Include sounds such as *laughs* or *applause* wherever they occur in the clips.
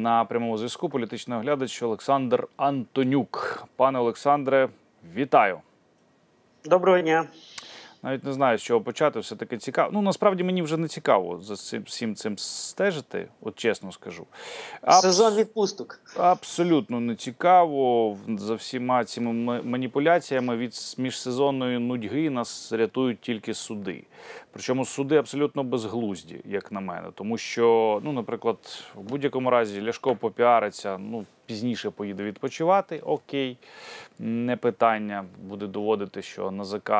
На прямому зв'язку політичний оглядач Олександр Антонюк. Пане Олександре, вітаю. Доброго дня. Навіть не знаю, з чого почати. Все таки цікаво. Ну насправді мені вже не цікаво за цим всім цим стежити, от чесно скажу. Абс... Сезон відпусток. Абсолютно не цікаво. За всіма цими маніпуляціями від міжсезонної нудьги нас рятують тільки суди. Причому суди абсолютно безглузді, як на мене. Тому що, ну, наприклад, в будь-якому разі Ляшко попіариться, ну пізніше поїде відпочивати. Окей, не питання. Буде доводити, що НАЗК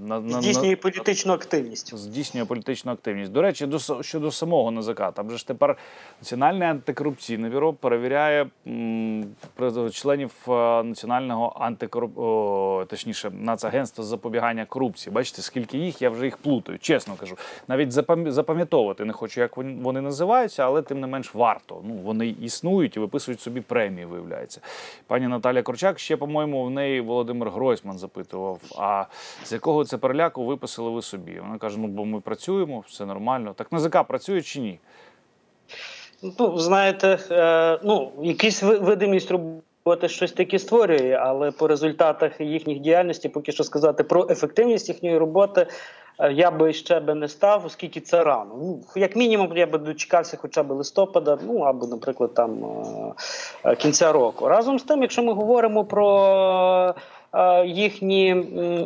на, на, здійснює політичну активність. Здійснює політичну активність. До речі, до щодо самого НАЗК, там же ж тепер Національне антикорупційне бюро перевіряє м, членів е, національного антикоруп... О, точніше, Нацагентства з запобігання корупції. Бачите, скільки їх, я вже їх плутаю, чесно кажу. Навіть запам'ятовувати не хочу, як вони називаються, але тим не менш варто. Ну вони існують і виписують собі премії. Виявляється, пані Наталя Корчак ще, по-моєму, в неї Володимир Гройсман запитував. А з якого це переляку виписали ви собі? Вона каже: ну бо ми працюємо, все нормально. Так НАЗК працює чи ні? Ну, знаєте, е, ну, якісь видимість роботи щось таке створює, але по результатах їхніх діяльності, поки що сказати про ефективність їхньої роботи, е, я би ще би не став, оскільки це рано. Ну, Як мінімум, я би дочекався хоча б листопада, ну або, наприклад, там е, кінця року. Разом з тим, якщо ми говоримо про їхні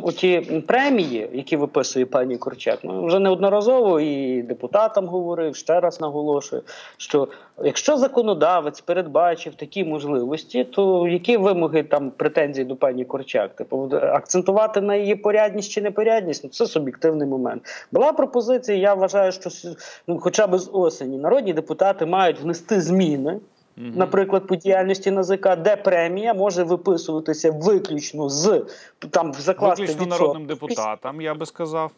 оті премії, які виписує пані Корчак, ну вже неодноразово і депутатам говорив, ще раз наголошую, що якщо законодавець передбачив такі можливості, то які вимоги там претензії до пані Корчак? Типу акцентувати на її порядність чи непорядність? Ну це суб'єктивний момент. Була пропозиція. Я вважаю, що ну, хоча б з осені народні депутати мають внести зміни наприклад, по діяльності НАЗК, де премія може виписуватися виключно з там закласти Виключно народним депутатам, я би сказав.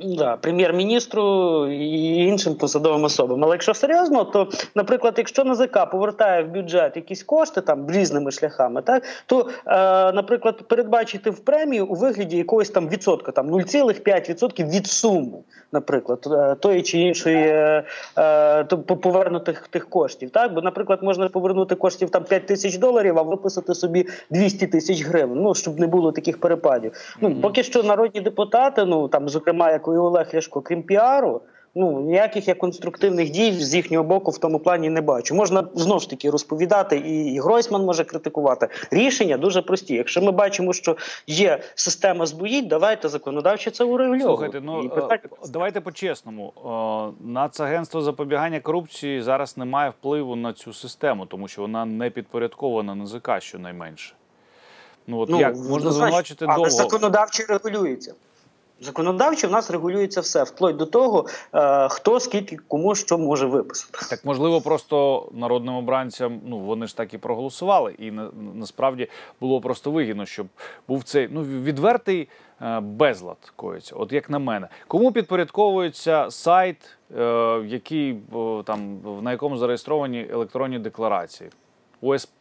Да, прем'єр-міністру і іншим посадовим особам. Але якщо серйозно, то, наприклад, якщо НАЗК повертає в бюджет якісь кошти там різними шляхами, так то, е, наприклад, передбачити в премію у вигляді якогось там відсотка, там 0,5% від суми, наприклад, е, тої чи іншої е, е, повернутих тих коштів. Так, бо, наприклад, можна повернути коштів там 5 тисяч доларів, а виписати собі 200 тисяч гривень. Ну щоб не було таких перепадів. Ну поки що народні депутати, ну там зокрема як і Олег Ляшко, крім піару, ну ніяких я конструктивних дій з їхнього боку в тому плані не бачу. Можна знову ж таки розповідати, і, і Гройсман може критикувати. Рішення дуже прості. Якщо ми бачимо, що є система збоїть, давайте законодавчо це урегульовувати. Слухайте, ну питання... давайте по-чесному. Нацагентство запобігання корупції зараз не має впливу на цю систему, тому що вона не підпорядкована НЗК щонайменше. Ну от ну, як можна звинувачити довго. Але законодавчо регулюється. Законодавчо в нас регулюється все, вплоть до того, е, хто скільки кому що може виписати. Так можливо, просто народним обранцям ну вони ж так і проголосували, і на, насправді було просто вигідно, щоб був цей ну відвертий е, безлад коїться. От як на мене, кому підпорядковується сайт, е, який там на якому зареєстровані електронні декларації? ОСП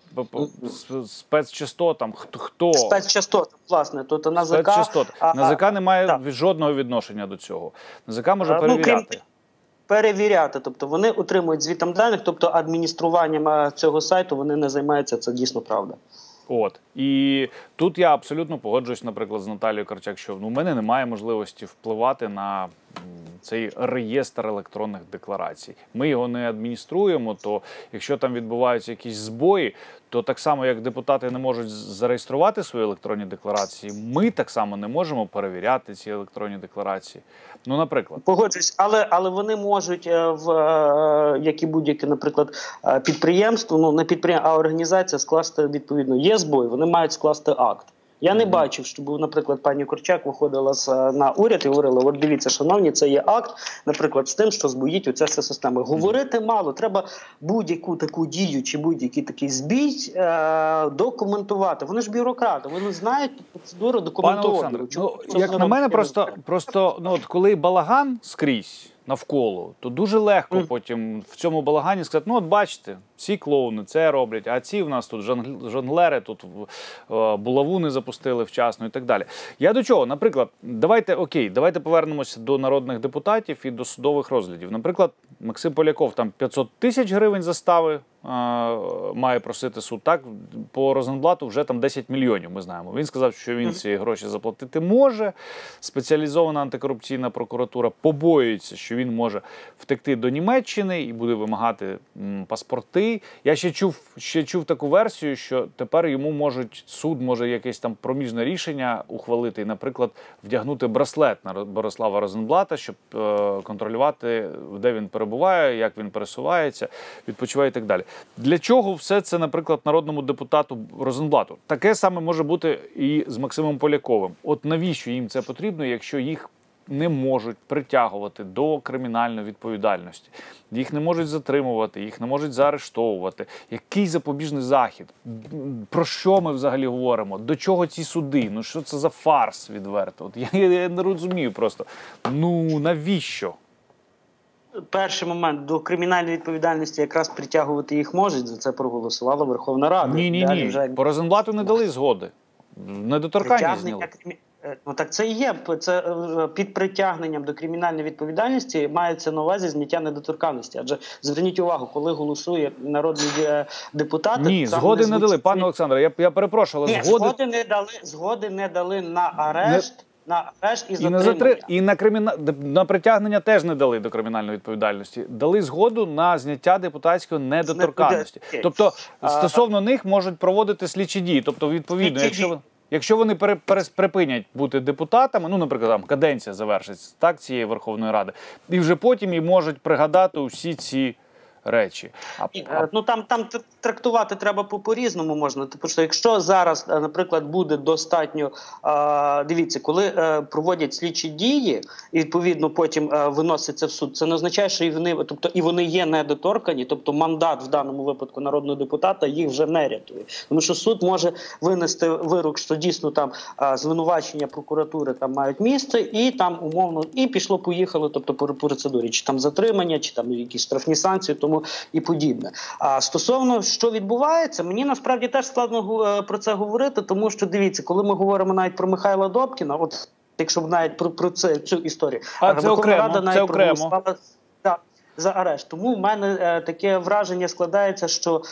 спецчастотам. Хто хто спецчастотам, власне, тут НАЗК. Спецчастот. НАЗК не має так. жодного відношення до цього. НАЗК може а, перевіряти. Ну. Перевіряти, тобто вони отримують звітом даних, тобто адмініструванням цього сайту вони не займаються. Це дійсно правда. От і тут я абсолютно погоджуюсь, наприклад, з Наталією Карчак, що ну, в мене немає можливості впливати на цей реєстр електронних декларацій. Ми його не адмініструємо. То якщо там відбуваються якісь збої, то так само як депутати не можуть зареєструвати свої електронні декларації, ми так само не можемо перевіряти ці електронні декларації. Ну, наприклад, погоджуюсь, але але вони можуть е, в е, як і будь-яке, наприклад, е, підприємство, ну не підприємство, а організація скласти відповідно. Є збой, вони мають скласти акт. Я не бачив, щоб, наприклад, пані Корчак виходила з на уряд і говорила: от дивіться, шановні, це є акт, наприклад, з тим, що збоїть оця вся система. Говорити мало, треба будь-яку таку дію чи будь-який такий збій е- документувати. Вони ж бюрократи, вони знають процедуру документувати. Ну, як на мене, просто просто ну от коли балаган скрізь навколо, то дуже легко потім в цьому балагані сказати: ну, от бачите, ці клоуни це роблять, а ці в нас тут жонгл- жонглери, тут в- не булавуни запустили вчасно і так далі. Я до чого? Наприклад, давайте окей, давайте повернемося до народних депутатів і до судових розглядів. Наприклад, Максим Поляков там 500 тисяч гривень застави е, має просити суд. Так по Розенблату вже там 10 мільйонів. Ми знаємо. Він сказав, що він ці гроші заплатити може. Спеціалізована антикорупційна прокуратура побоюється, що він може втекти до Німеччини і буде вимагати м, паспорти. Я ще чув, ще чув таку версію, що тепер йому можуть суд може якесь там проміжне рішення ухвалити, і, наприклад, вдягнути браслет на Борислава Розенблата, щоб е, контролювати, де він перебуває, як він пересувається, відпочиває і так далі. Для чого все це, наприклад, народному депутату Розенблату? Таке саме може бути і з Максимом Поляковим. От навіщо їм це потрібно, якщо їх не можуть притягувати до кримінальної відповідальності, їх не можуть затримувати, їх не можуть заарештовувати. Який запобіжний захід? Про що ми взагалі говоримо? До чого ці суди? Ну що це за фарс відверто? От я, я не розумію просто. Ну навіщо? Перший момент до кримінальної відповідальності якраз притягувати їх можуть. За це проголосувала Верховна Рада. Ні, ні, ні. вже По Розенблату не дали згоди. Недоторкання зняли. е, Ну так це і є. Це е, під притягненням до кримінальної відповідальності мається на увазі зняття недоторканності. Адже зверніть увагу, коли голосує народний е, депутат, Ні, згоди не дали. Пане Олександре, я, я перепрошую, але Ні, згоди. згоди не дали. Згоди не дали на арешт, на арешт і І на, затри... і на, криміна... на притягнення теж не дали до кримінальної відповідальності. Дали згоду на зняття депутатської недоторканності. Тобто, А- стосовно них можуть проводити слідчі дії. Тобто, відповідно, Слідчі якщо. Якщо вони пере, припинять бути депутатами, ну, наприклад, там каденція завершиться так цієї Верховної Ради, і вже потім і можуть пригадати усі ці речі. А, Е, Ну там там трактувати треба по по-різному можна. Типу, що якщо зараз, е, наприклад, буде достатньо е, дивіться, коли е, проводять слідчі дії, і відповідно потім е, виноситься в суд, це не означає, що і вони, тобто і вони є недоторкані, тобто мандат в даному випадку народного депутата їх вже не рятує. Тому що суд може винести вирок, що дійсно там звинувачення прокуратури там мають місце, і там умовно і пішло, поїхало, тобто по процедурі, чи там затримання, чи там якісь штрафні санкції, тому і подібне. А стосовно що відбувається, мені насправді теж складно е, про це говорити, тому що дивіться, коли ми говоримо навіть про Михайла Добкіна, от якщо б навіть про, про це цю історію, А це окремо, Рада це навіть окремо. за- За арешт, тому в мене е, таке враження складається, що е,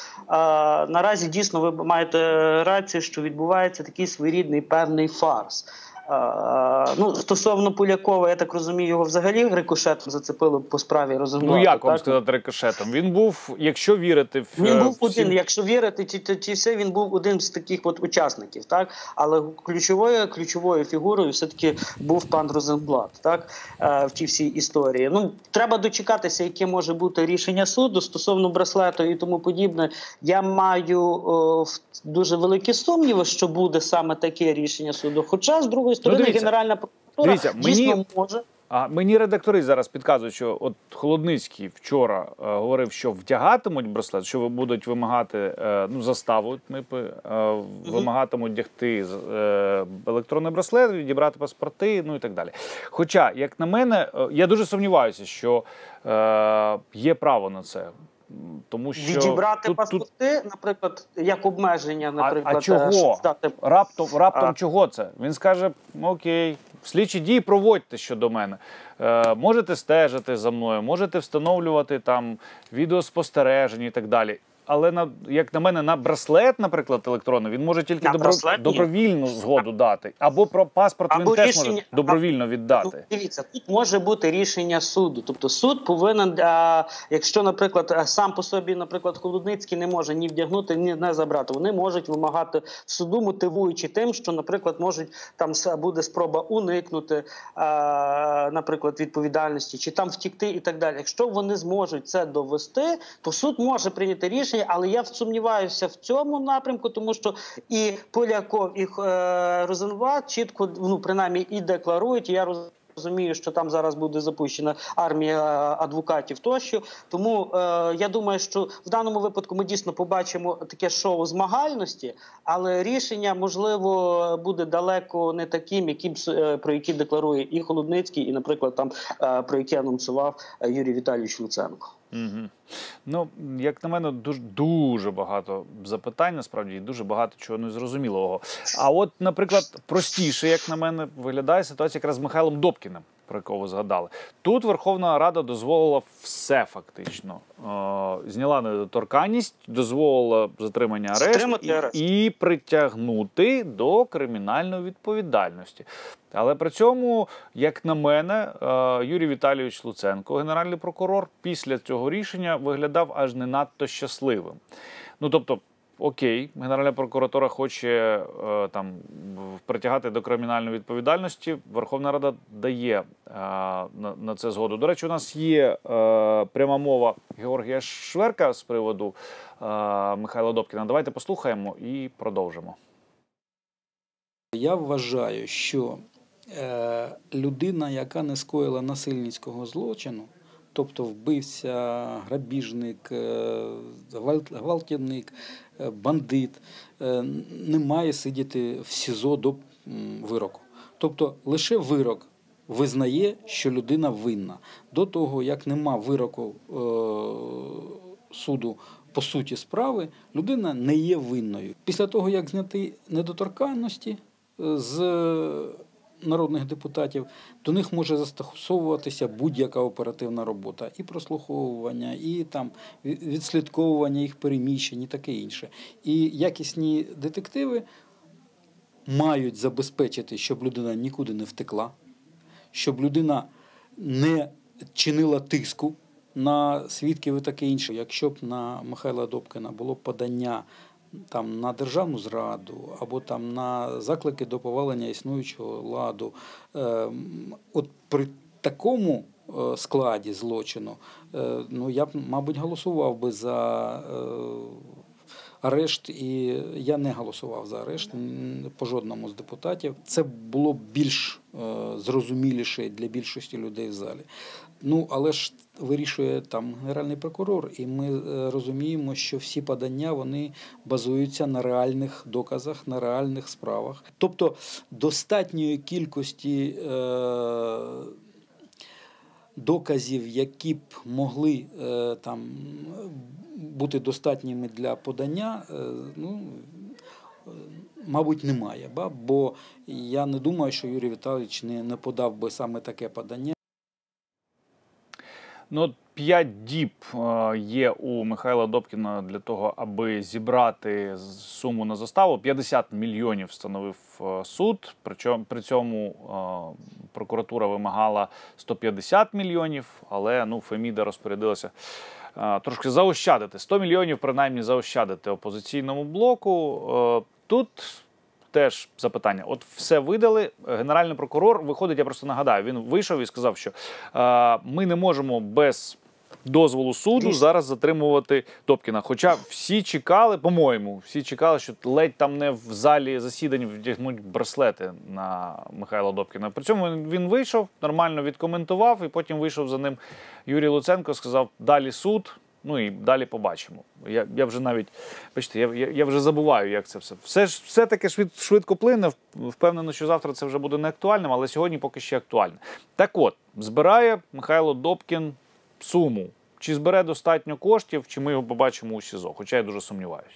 наразі дійсно ви маєте рацію, що відбувається такий своєрідний певний фарс. Е, ну стосовно Полякова, я так розумію, його взагалі рикошетом зацепило по справі Розенблата. ну як вам так? сказати рикошетом? Він був, якщо вірити в Він е, був всім- один, якщо вірити, ті, ті, ті все він був один з таких от учасників, так але ключовою ключовою фігурою все таки був пан Розенблат, так е, в тій всій історії. Ну треба дочекатися, яке може бути рішення суду стосовно браслету і тому подібне. Я маю о, дуже великі сумніви, що буде саме таке рішення суду. Хоча з другої сторони, дивіться, генеральна прокуратура дивіться, мені- може. А мені редактори зараз підказують, що от Холодницький вчора е, говорив, що вдягатимуть браслет, що будуть вимагати е, ну заставу МИПи, е, вимагатимуть вдягти е, електронний браслет, відібрати паспорти, ну і так далі. Хоча, як на мене, е, я дуже сумніваюся, що е, є право на це. Тому що Відібрати тут, тут паспорти, наприклад, як обмеження, наприклад, а а чого? дати... Раптом, раптом А. чого це? Він скаже: окей, слідчі дії проводьте щодо мене. Е, можете стежити за мною, можете встановлювати там відеоспостереження і так далі. Але на як на мене, на браслет, наприклад, електронний, він може тільки добро, добровільну згоду дати. Або про паспорт Або він теж може добровільно Ну, віддати. дивіться, тут може бути рішення суду. Тобто суд повинен, а, якщо, наприклад, сам по собі, наприклад, Холодницький не може ні вдягнути, ні не забрати. Вони можуть вимагати суду, мотивуючи тим, що, наприклад, можуть там буде спроба уникнути, а, наприклад, відповідальності, чи там втікти і так далі. Якщо вони зможуть це довести, то суд може прийняти рішення, але я сумніваюся в цьому напрямку, тому що і Поляков, і е, Розенблат чітко, ну принаймні, і декларують. і Я роз розумію, що там зараз буде запущена армія адвокатів тощо. Тому е, я думаю, що в даному випадку ми дійсно побачимо таке шоу змагальності, але рішення можливо буде далеко не таким, яким е, про які декларує і Холодницький, і, наприклад, там е, про які анонсував е, Юрій Віталійович Луценко. Угу. Ну, як на мене, дуже дуже багато запитань, насправді, і дуже багато чого незрозумілого. А от, наприклад, простіше, як на мене, виглядає ситуація якраз з Михайлом Добкіним, про якого згадали. Тут Верховна Рада дозволила все фактично. Е, зняла недоторканність, дозволила затримання арешту і, арешт. і притягнути до кримінальної відповідальності. Але при цьому, як на мене, е, Юрій Віталійович Луценко, генеральний прокурор, після цього рішення виглядав аж не надто щасливим. Ну тобто, окей, Генеральна прокуратура хоче е, там притягати до кримінальної відповідальності. Верховна Рада дає е, на, це згоду. До речі, у нас є е, пряма мова Георгія Шверка з приводу Михайла Добкіна. Давайте послухаємо і продовжимо. Я вважаю, що людина, яка не скоїла насильницького злочину, тобто вбивця, грабіжник, е, гвалтівник, е, бандит, е, не має сидіти в СІЗО до вироку. Тобто лише вирок визнає, що людина винна. До того, як нема вироку суду по суті справи, людина не є винною. Після того, як зняти недоторканності з народних депутатів, до них може застосовуватися будь-яка оперативна робота, і прослуховування, і там відслідковування їх переміщень, і таке інше. І якісні детективи мають забезпечити, щоб людина нікуди не втекла, щоб людина не чинила тиску на свідків і таке інше. Якщо б на Михайла Добкина було подання там, на державну зраду або там, на заклики до повалення існуючого ладу, ем, от при такому е, складі злочину, е, ну, я б, мабуть, голосував би за. е, Арешт, і я не голосував за арешт по жодному з депутатів. Це було б більш зрозуміліше для більшості людей в залі. Ну, але ж вирішує там генеральний прокурор, і ми е, розуміємо, що всі подання вони базуються на реальних доказах, на реальних справах. Тобто достатньої кількості. Е, доказів, які б могли е, там бути достатніми для подання, е, ну, е, мабуть, немає. Бо я не думаю, що Юрій Віталійович не подав би саме таке подання. Ну, п'ять діб е, є у Михайла Добкіна для того, аби зібрати суму на заставу. 50 мільйонів встановив е, суд. При цьому е, прокуратура вимагала 150 мільйонів, але ну Феміда розпорядилася. Трошки заощадити 100 мільйонів, принаймні заощадити опозиційному блоку. Тут теж запитання. От все видали. Генеральний прокурор виходить, я просто нагадаю, він вийшов і сказав, що е, ми не можемо без дозволу суду зараз затримувати Добкіна. Хоча всі чекали, по-моєму, всі чекали, що ледь там не в залі засідань вдягнуть браслети на Михайла Добкіна. При цьому він- він вийшов, нормально відкоментував, і потім вийшов за ним Юрій Луценко, сказав: далі суд. Ну і далі побачимо. Я, я вже навіть бачите, я, я, вже забуваю, як це все. Все ж все таки швид, швидко плине. Вп- Впевнено, що завтра це вже буде не актуальним, але сьогодні поки ще актуальне. Так от, збирає Михайло Добкін суму. Чи збере достатньо коштів, чи ми його побачимо у СІЗО? Хоча я дуже сумніваюся.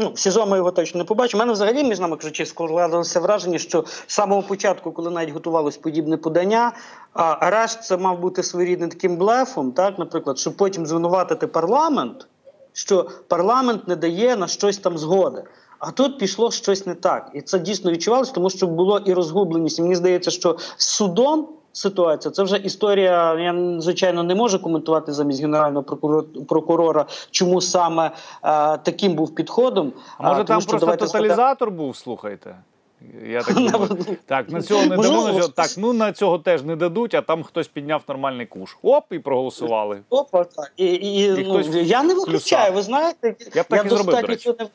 Ну, в СІЗО ми його точно не побачимо. У мене взагалі, між нами кажучи, складалося враження, що з самого початку, коли навіть готувалось подібне подання, а арешт це мав бути своєрідним таким блефом, так, наприклад, щоб потім звинуватити парламент, що парламент не дає на щось там згоди. А тут пішло щось не так. І це дійсно відчувалося, тому що було і розгубленість. І мені здається, що з судом ситуація це вже історія. Я звичайно не можу коментувати замість генерального прокурора, чому саме е, таким був підходом. А може тому там що просто тоталізатор був, слухайте. Я так *laughs* думаю. Так, на цього не цього- Так, ну на цього теж не дадуть, а там хтось підняв нормальний куш. Оп, і проголосували. Опа, так. І, і, І ну, я не виключаю, ви знаєте, Я б так і зробив, до речі. не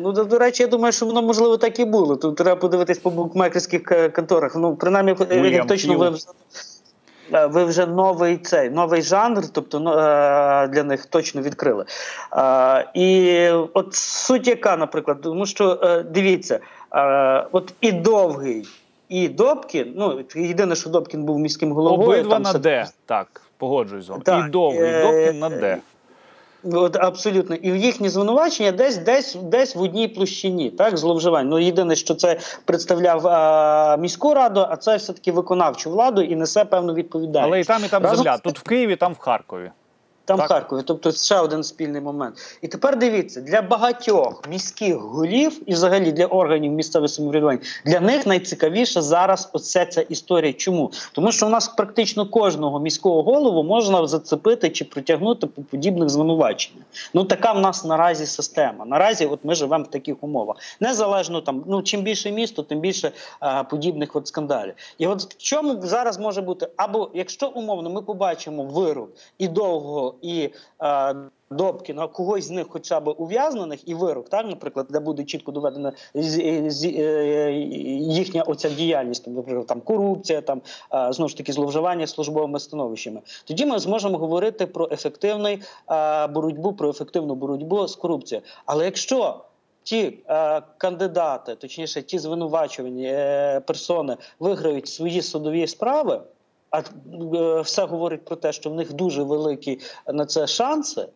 Ну, до, до речі, я думаю, що воно можливо так і було. Тут треба подивитись по букмекерських е, конторах. Ну, принаймні, як точно ви вже, е, ви вже новий цей новий жанр, тобто ну, е, для них точно відкрили. І от суть яка, наприклад, тому що дивіться, от і довгий. І Добкін, ну єдине, що Добкін був міським головою. Обидва там на все- Д. Так, погоджуюсь з вами. Так, І довгий е, Добкін на Д. От абсолютно, і їхні звинувачення десь десь десь в одній площині, так зловживань. Ну єдине, що це представляв а, міську раду, а це все таки виконавчу владу і несе певну відповідальність. Але і там, і там Разом земля. Тут в Києві, там в Харкові. Там Так. Харкові, тобто ще один спільний момент. І тепер дивіться, для багатьох міських голів і взагалі для органів місцевого самоврядування, для них найцікавіше зараз оця ця історія. Чому? Тому що у нас практично кожного міського голову можна зацепити чи притягнути по подібних звинуваченнях. Ну така в нас наразі система. Наразі, от ми живемо в таких умовах. Незалежно там, ну чим більше місто, тим більше а, подібних от скандалів. І от в чому зараз може бути, або якщо умовно ми побачимо вирок і довго, і е, Добкіна, когось з них хоча б ув'язнених, і вирок, так, наприклад, де буде чітко доведена з- е, їхня оця діяльність, наприклад, там корупція, там е, знову ж таки зловживання службовими становищами. Тоді ми зможемо говорити про ефективний е, боротьбу, про ефективну боротьбу з корупцією. Але якщо ті е, кандидати, точніше, ті звинувачувані е, персони виграють свої судові справи, а е, все говорить про те, що в них дуже великі на це шанси.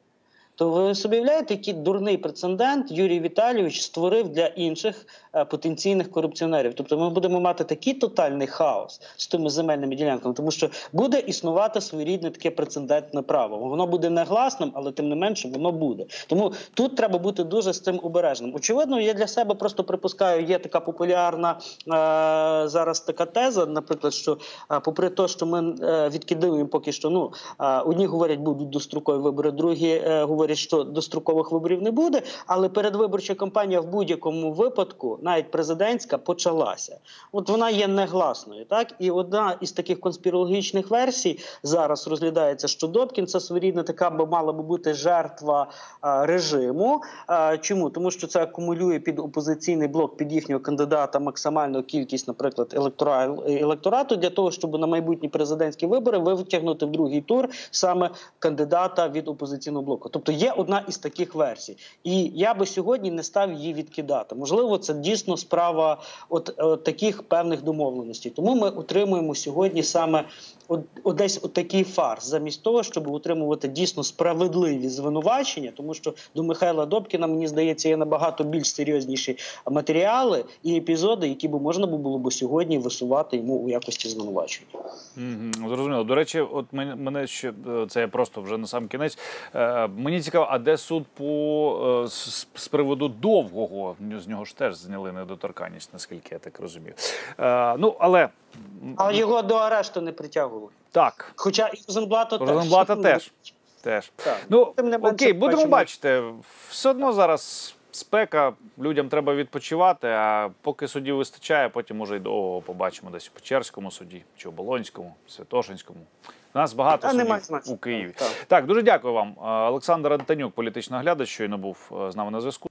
То ви собі уявляєте, який дурний прецедент Юрій Віталійович створив для інших е, потенційних корупціонерів. Тобто ми будемо мати такий тотальний хаос з тими земельними ділянками, тому що буде існувати своєрідне таке прецедентне право. Воно буде негласним, але тим не менше воно буде. Тому тут треба бути дуже з цим обережним. Очевидно, я для себе просто припускаю, є така популярна е, зараз така теза, наприклад, що е, попри те, що ми е, відкидаємо поки що, ну е, одні говорять, будуть дострокові вибори, другі е, говорять, що дострокових виборів не буде. Але передвиборча кампанія в будь-якому випадку, навіть президентська, почалася. От вона є негласною, так і одна із таких конспірологічних версій зараз розглядається, що Добкін своєрідна така би мала би бути жертва е, режиму. Е, чому? Тому що це акумулює під опозиційний блок під їхнього кандидата максимальну кількість, наприклад, електора- електорату для того, щоб на майбутні президентські вибори витягнути в другий тур саме кандидата від опозиційного блоку. Тобто є одна із таких версій, і я би сьогодні не став її відкидати. Можливо, це дійсно справа от, от таких певних домовленостей. Тому ми утримуємо сьогодні саме от, десь от такий фарс, замість того, щоб утримувати дійсно справедливі звинувачення, тому що до Михайла Добкіна, мені здається, є набагато більш серйозніші матеріали і епізоди, які би можна було б сьогодні висувати йому у якості звинувачення. Мгм, Зрозуміло. До речі, от мене, ще е, це я просто вже на сам кінець. Е, мені цікаво, а де суд по е, з, з приводу довгого? З нього ж теж зняли недоторканність, наскільки я так розумію. Е, ну але А його до арешту не притягували. так, Хоча і Розенблата теж. Розенблата теж. теж. Так. Ну Тим не менше, окей, будемо бачимо. бачити. Все одно зараз спека, людям треба відпочивати. А поки судів вистачає, потім може й довго побачимо десь у Печерському суді, чи у Болонському, Святошинському. У нас багато судів у Києві. Так. Так, дуже дякую вам. Е, Олександр Антонюк, політичний оглядач, щойно був е, з нами на зв'язку.